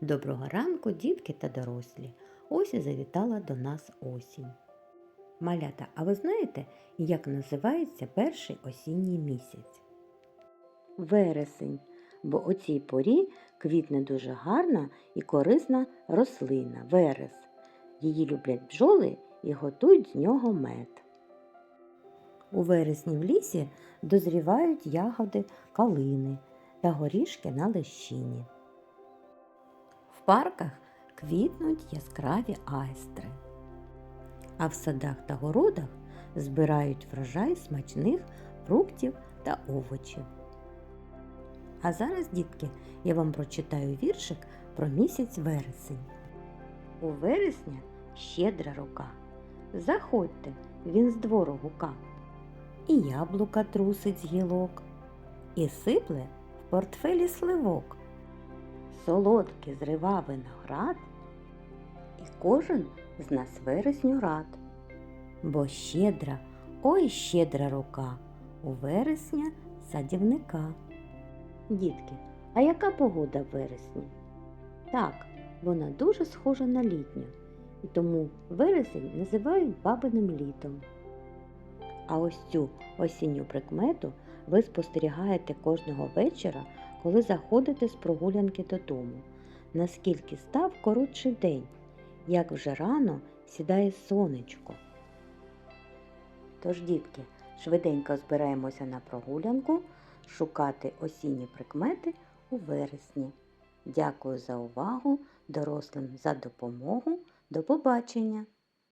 Доброго ранку, дітки та дорослі. Ось і завітала до нас осінь. Малята, а ви знаєте, як називається перший осінній місяць? Вересень, бо у цій порі квітне дуже гарна і корисна рослина верес. Її люблять бджоли і готують з нього мед. У вересні в лісі дозрівають ягоди калини та горішки на лещині. Парках квітнуть яскраві айстри, а в садах та городах збирають врожай смачних фруктів та овочів. А зараз, дітки, я вам прочитаю віршик про місяць вересень. У вересня щедра рука. Заходьте, він з двору гука. І яблука трусить з гілок, і сипле в портфелі сливок. Солодкий зрива виноград, і кожен з нас вересню рад. Бо щедра, ой щедра рука у вересня садівника. Дітки, а яка погода в вересні? Так, вона дуже схожа на літню, і тому вересень називають бабиним літом. А ось цю осінню прикмету ви спостерігаєте кожного вечора, коли заходите з прогулянки додому. Наскільки став коротший день, як вже рано сідає сонечко. Тож, дітки, швиденько збираємося на прогулянку шукати осінні прикмети у вересні. Дякую за увагу, дорослим за допомогу. До побачення!